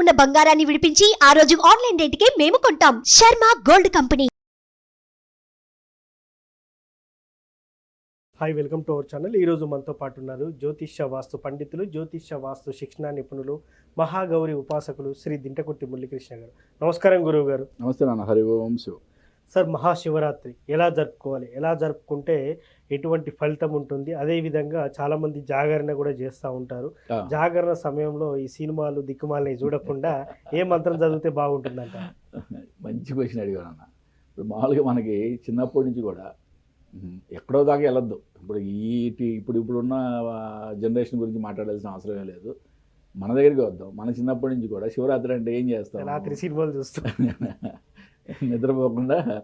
ఉన్న బంగారాన్ని విడిపించి ఆ రోజు ఆన్లైన్ రేటుకే మేము కొంటాం. Sharma gold company. Hi welcome to our channel ఈరోజు మనతో పాటు ఉన్నారు జ్యోతిష్య వాస్తు పండితులు జ్యోతిష్య వాస్తు శిక్షణ నిపుణులు మహాగౌరి ఉపాసకులు శ్రీ దింటకుర్తి మురళీకృష్ణ గారు. నమస్కారం గురువు గారు నమస్తే నాన్న. హరి ఓం శివ. సార్ మహాశివరాత్రి ఎలా జరుపుకోవాలి? ఎలా జరుపుకుంటే ఎటువంటి ఫలితం ఉంటుంది? అదేవిధంగా చాలామంది జాగరణ కూడా చేస్తూ ఉంటారు. జాగరణ సమయంలో ఈ సినిమాలు దిక్కుమాలని చూడకుండా ఏ మంత్రం చదివితే బాగుంటుందంట? మంచి క్వశ్చన్ అడిగాను అన్న. ఇప్పుడు మామూలుగా మనకి చిన్నప్పటి నుంచి కూడా ఎక్కడో దాకా వెళ్ళొద్దు. ఇప్పుడు ఈ ఇప్పుడు ఇప్పుడున్న జనరేషన్ గురించి మాట్లాడాల్సిన అవసరమే లేదు. మన దగ్గరికి వద్దాం. మన చిన్నప్పటి నుంచి కూడా శివరాత్రి అంటే ఏం చేస్తాం? రాత్రి సినిమాలు చూస్తూ. నిద్రపోకుండా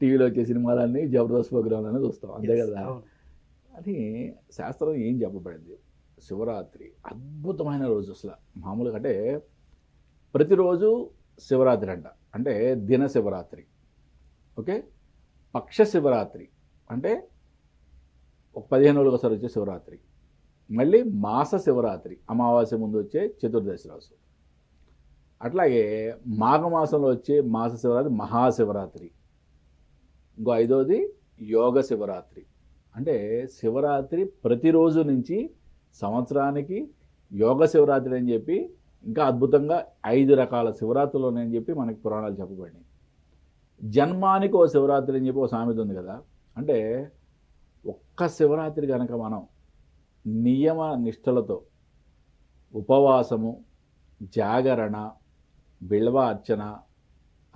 టీవీలో వచ్చే సినిమాలన్నీ జబర్దస్త్ ప్రోగ్రాంలన్నీ చూస్తాం. అంతే కదా. అది శాస్త్రం ఏం చెప్పబడింది? శివరాత్రి అద్భుతమైన రోజు అసలు. మామూలుగా అంటే ప్రతిరోజు శివరాత్రి అంట. అంటే దిన శివరాత్రి. ఓకే? పక్ష శివరాత్రి. అంటే ఒక పదిహేను రోజులు ఒకసారి వచ్చే శివరాత్రి. మళ్ళీ మాస శివరాత్రి. అమావాస్య ముందు వచ్చే చతుర్దశి రోజు. అట్లాగే మాఘమాసంలో వచ్చే మాస శివరాత్రి మహాశివరాత్రి. ఇంకో ఐదోది యోగ శివరాత్రి. అంటే శివరాత్రి ప్రతిరోజు నుంచి సంవత్సరానికి యోగ శివరాత్రి అని చెప్పి ఇంకా అద్భుతంగా ఐదు రకాల శివరాత్రులు ఉన్నాయని చెప్పి మనకి పురాణాలు చెప్పబడినాయి. జన్మానికి ఓ శివరాత్రి అని చెప్పి ఓ సామెత ఉంది కదా. అంటే ఒక్క శివరాత్రి కనుక మనం నియమ నిష్టలతో ఉపవాసము జాగరణ బిల్వ అర్చన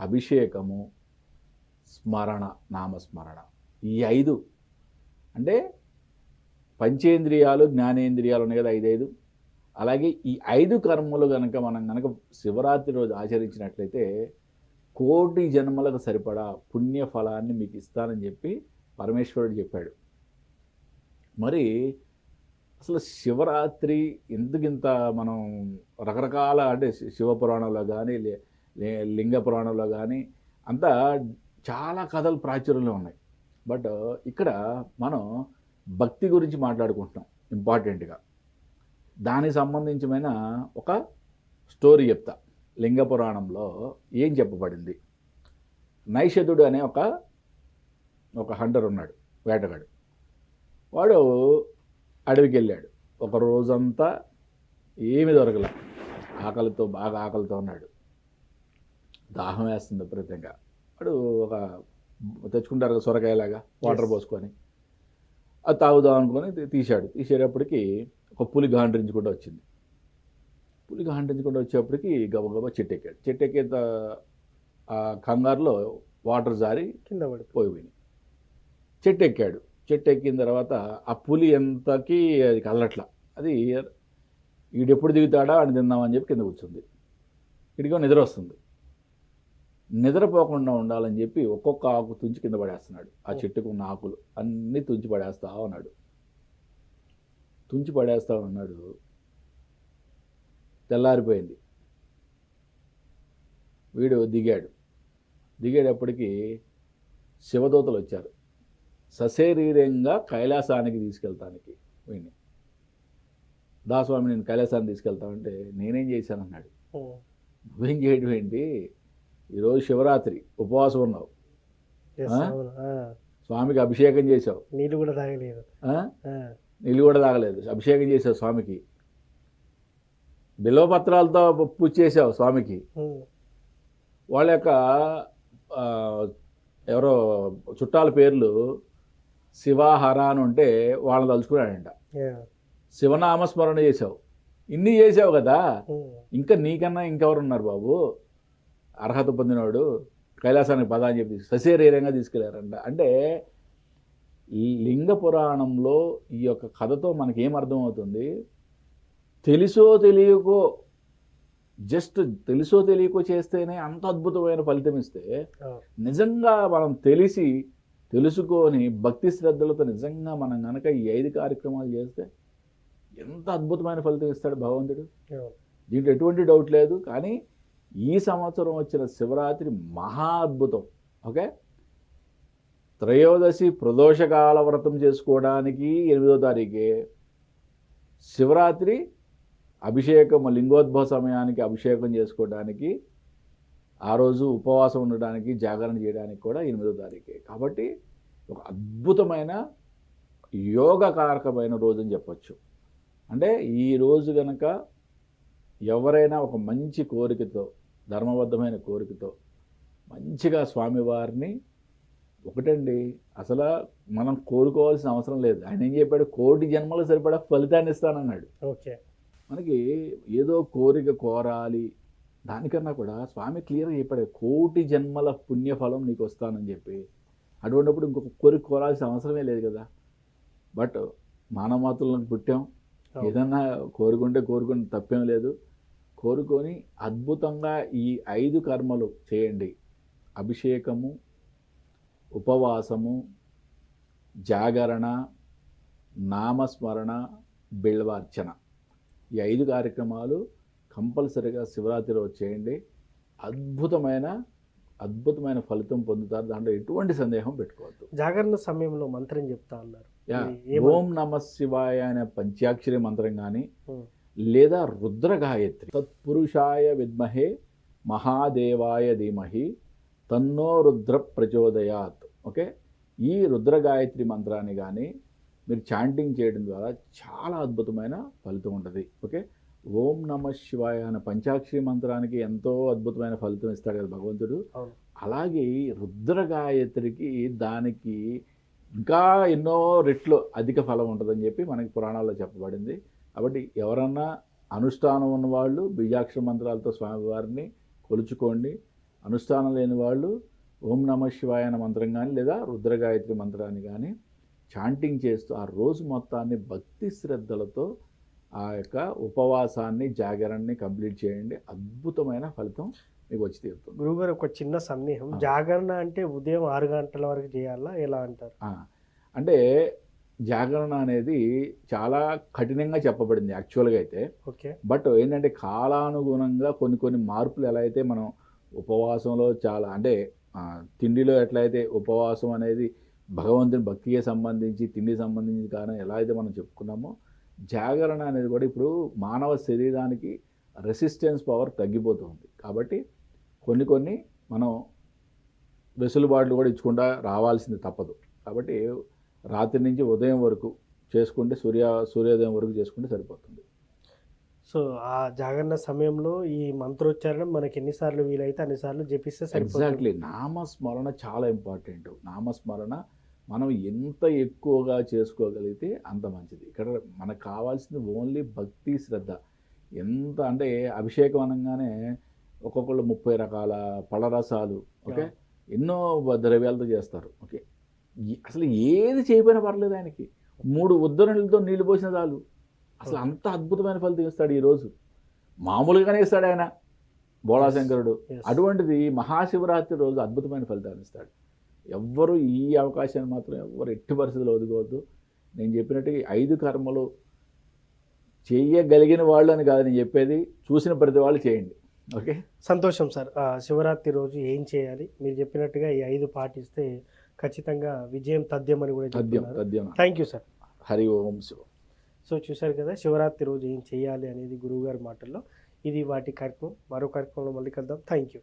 అభిషేకము స్మరణ నామస్మరణ. ఈ ఐదు. అంటే పంచేంద్రియాలు జ్ఞానేంద్రియాలు ఉన్నాయి కదా ఐదైదు. అలాగే ఈ ఐదు కర్మలు కనుక మనం కనుక శివరాత్రి రోజు ఆచరించినట్లయితే కోటి జన్మలకు సరిపడా పుణ్య ఫలాన్ని మీకు ఇస్తానని చెప్పి పరమేశ్వరుడు చెప్పాడు. మరి అసలు శివరాత్రి ఎందుకింత మనం రకరకాల అంటే శివపురాణంలో శివ పురాణంలో కానీ లే- లే- లింగ పురాణంలో కానీ అంతా చాలా కథలు ప్రాచుర్యంలో ఉన్నాయి. బట్ ఇక్కడ మనం భక్తి గురించి మాట్లాడుకుంటున్నాం ఇంపార్టెంట్గా. దానికి సంబంధించిన ఒక స్టోరీ చెప్తా. లింగ పురాణంలో ఏం చెప్పబడింది? నైషధుడు అనే ఒక ఒక హంటర్ ఉన్నాడు వేటగాడు. వాడు అడవికి వెళ్ళాడు ఒక రోజంతా ఏమి దొరకలే. ఆకలితో బాగా ఆకలితో ఉన్నాడు. దాహం వేస్తుంది విపరీతంగా వాడు ఒక తెచ్చుకుంటారు కదా సొరకాయలాగా వాటర్. పోసుకొని. అది తాగుదాం అనుకొని తీశాడు. తీసేటప్పటికి ఒక పులి గాండ్రించుకుంటూ వచ్చింది. పులి గాండ్రించుకుంటూ వచ్చేప్పటికి గబగబా చెట్టు ఎక్కాడు చెట్టు ఎక్కే కంగారులో వాటర్ జారి కింద పడి పోయిపోయినాయి. చెట్టు ఎక్కాడు చెట్టు ఎక్కిన తర్వాత ఆ పులి ఎంతకి అది కదలట్ల అది ఈడెప్పుడు దిగుతాడా అని తిందామని చెప్పి కింద కూర్చుంది. ఇడిగో నిద్ర వస్తుంది. నిద్రపోకుండా ఉండాలని చెప్పి ఒక్కొక్క ఆకు తుంచి కింద పడేస్తున్నాడు. ఆ చెట్టుకు ఉన్న ఆకులు అన్నీ తుంచి పడేస్తా ఉన్నాడు. తుంచి పడేస్తా ఉన్నాడు. తెల్లారిపోయింది. వీడు దిగాడు. దిగేటప్పటికి శివదూతలు వచ్చారు. సశరీరంగా కైలాసానికి తీసుకెళ్తానికి వీడిని దాస్వామి నేను కైలాసానికి తీసుకెళ్తామంటే నేనేం చేశానన్నాడు. ఉం. నువ్వేం చేయడం ఏంటి? ఈరోజు శివరాత్రి ఉపవాసం ఉన్నావు. స్వామికి అభిషేకం చేసావు నీళ్ళు కూడా తాగలేదు. నీళ్ళు కూడా తాగలేదు. అభిషేకం చేసావు స్వామికి. బిల్వపత్రాలతో పూజ చేసావు స్వామికి. వాళ్ళ యొక్క ఎవరో చుట్టాల పేర్లు శివాహర అని ఉంటే వాళ్ళని తలుచుకున్నాడంట. శివనామస్మరణ చేసావు ఇన్ని చేసావు కదా. ఇంకా నీకన్నా ఇంకెవరు ఉన్నారు బాబు అర్హత పొందినవాడు కైలాసానికి పద అని చెప్పి సశరీరంగా తీసుకెళ్ళారంట అంటే ఈ లింగ పురాణంలో ఈ యొక్క కథతో మనకి ఏం అర్థమవుతుంది తెలుసో తెలియకో జస్ట్ తెలుసో తెలియకో చేస్తేనే అంత అద్భుతమైన ఫలితం ఇస్తే. నిజంగా మనం తెలిసి తెలుసుకొని భక్తి శ్రద్ధలతో నిజంగా మనం కనుక ఈ ఐదు కార్యక్రమాలు చేస్తే ఎంత అద్భుతమైన ఫలితం ఇస్తాడు భగవంతుడు. దీంట్లో ఎటువంటి డౌట్ లేదు. కానీ ఈ సంవత్సరం వచ్చిన శివరాత్రి మహా అద్భుతం. ఓకే? త్రయోదశి ప్రదోషకాల వ్రతం చేసుకోవడానికి ఎనిమిదో తారీఖే. శివరాత్రి అభిషేకం లింగోద్భవ సమయానికి అభిషేకం చేసుకోవడానికి ఆ రోజు ఉపవాసం ఉండడానికి జాగరణ చేయడానికి కూడా ఎనిమిదో తారీఖే. కాబట్టి ఒక అద్భుతమైన యోగకారకమైన రోజు అని చెప్పొచ్చు. అంటే ఈ రోజు గనక ఎవరైనా ఒక మంచి కోరికతో ధర్మబద్ధమైన కోరికతో మంచిగా స్వామివారిని ఒకటండి అసలు మనం కోరుకోవాల్సిన అవసరం లేదు. ఆయన ఏం చెప్పాడు? కోటి జన్మలు సరిపడా ఫలితాన్ని ఇస్తానన్నాడు. ఓకే. మనకి ఏదో కోరిక కోరాలి దానికన్నా కూడా స్వామి క్లియర్గా చెప్పాడు కోటి జన్మల పుణ్యఫలం నీకు వస్తానని చెప్పి. అటువంటిప్పుడు ఇంకొక కోరిక కోరాల్సిన అవసరమే లేదు కదా. బట్ మానవమాతులను పుట్టాం. ఏదన్నా కోరుకుంటే కోరుకుంటే తప్పేం లేదు. కోరుకొని అద్భుతంగా ఈ ఐదు కర్మలు చేయండి. అభిషేకము ఉపవాసము జాగరణ నామస్మరణ బిల్వార్చన ఈ ఐదు కార్యక్రమాలు కంపల్సరీగా శివరాత్రి రోజు చేయండి. అద్భుతమైన అద్భుతమైన ఫలితం పొందుతారు. దాంట్లో ఎటువంటి సందేహం పెట్టుకోవద్దు. జాగరణ సమయంలో మంత్రం చెప్తా అన్నారు. ఏ ఓం నమ శివాయ అనే పంచాక్షరి మంత్రం కానీ. లేదా రుద్ర గాయత్రి తత్పురుషాయ విద్మహే మహాదేవాయ ధీమహి తన్నో రుద్ర ప్రచోదయాత్. ఓకే? ఈ రుద్ర గాయత్రి మంత్రాన్ని కానీ మీరు చాంటింగ్ చేయడం ద్వారా చాలా అద్భుతమైన ఫలితం ఉంటుంది. ఓకే? ఓం నమ శివాయ అనే పంచాక్షరి మంత్రానికి ఎంతో అద్భుతమైన ఫలితం ఇస్తాడు కదా భగవంతుడు. అలాగే ఈ రుద్ర గాయత్రికి దానికి ఇంకా ఎన్నో రెట్లు అధిక ఫలం ఉంటుందని చెప్పి మనకి పురాణాల్లో చెప్పబడింది. కాబట్టి ఎవరన్నా అనుష్ఠానం ఉన్న వాళ్ళు బీజాక్షర మంత్రాలతో స్వామివారిని కొలుచుకోండి. అనుష్ఠానం లేని వాళ్ళు ఓం నమ శివాయ అనే మంత్రం కానీ లేదా రుద్ర గాయత్రి మంత్రాన్ని కానీ చాంటింగ్ చేస్తూ ఆ రోజు మొత్తాన్ని భక్తి శ్రద్ధలతో ఆ యొక్క ఉపవాసాన్ని జాగరణని కంప్లీట్ చేయండి. అద్భుతమైన ఫలితం మీకు వచ్చి తీరుతుంది. గురుగారు ఒక చిన్న సందేహం. జాగరణ అంటే ఉదయం ఆరు గంటల వరకు చేయాలా? ఎలా అంటారు? అంటే జాగరణ అనేది చాలా కఠినంగా చెప్పబడింది యాక్చువల్గా అయితే. ఓకే. బట్ ఏంటంటే కాలానుగుణంగా కొన్ని కొన్ని మార్పులు ఎలా అయితే మనం ఉపవాసంలో చాలా అంటే తిండిలో ఎట్లయితే ఉపవాసం అనేది భగవంతుని భక్తికి సంబంధించి తిండికి సంబంధించి కానీ ఎలా అయితే మనం చెప్పుకున్నామో జాగరణ అనేది కూడా ఇప్పుడు మానవ శరీరానికి రెసిస్టెన్స్ పవర్ తగ్గిపోతుంది కాబట్టి కొన్ని కొన్ని మనం వెసులుబాట్లు కూడా ఇచ్చుకుంటా రావాల్సింది తప్పదు. కాబట్టి రాత్రి నుంచి ఉదయం వరకు చేసుకుంటే సూర్య సూర్యోదయం వరకు చేసుకుంటే సరిపోతుంది. సో ఆ జాగరణ సమయంలో ఈ మంత్రోచ్చారణ మనకి ఎన్నిసార్లు వీలైతే అన్నిసార్లు జపిస్తే సరిపోతుంది. ఎగ్జాక్ట్లీ నామస్మరణ చాలా ఇంపార్టెంట్. నామస్మరణ మనం ఎంత ఎక్కువగా చేసుకోగలిగితే అంత మంచిది. ఇక్కడ మనకు కావాల్సింది ఓన్లీ భక్తి శ్రద్ధ. ఎంత అంటే అభిషేకం అనగానే ఒక్కొక్కళ్ళు ముప్పై రకాల పళ్ళరసాలు ఓకే? ఎన్నో ద్రవ్యాలతో చేస్తారు ఓకే? అసలు ఏది చేయకపోయినా పర్లేదు ఆయనకి. మూడు ఉద్దరణలతో నీళ్ళు పోసిన చాలు. అసలు అంత అద్భుతమైన ఫలితం ఇస్తాడు ఈరోజు. మామూలుగానే ఇస్తాడు ఆయన బోళాశంకరుడు. అటువంటిది మహాశివరాత్రి రోజు అద్భుతమైన ఫలితాన్ని ఇస్తాడు. ఎవ్వరు ఈ అవకాశాన్ని మాత్రం ఎవ్వరు ఎట్టి పరిస్థితుల్లో వదుకోవద్దు నేను చెప్పినట్టు ఐదు కర్మలు చేయగలిగిన వాళ్ళు అని కాదు నేను చెప్పేది. చూసిన ప్రతి వాళ్ళు చేయండి. ఓకే? సంతోషం సార్. శివరాత్రి రోజు ఏం చేయాలి? మీరు చెప్పినట్టుగా ఈ ఐదు పాటిస్తే ఖచ్చితంగా విజయం తథ్యమని కూడా తథ్యం తథ్యం thank you sir Hari Om Shiva. So చూశారు కదా శివరాత్రి రోజు ఏం చేయాలి అనేది గురువుగారి మాటల్లో. ఇది వాటి కార్యక్రమం మరో కార్యక్రమంలో మళ్ళీ కలుద్దాం. Thank you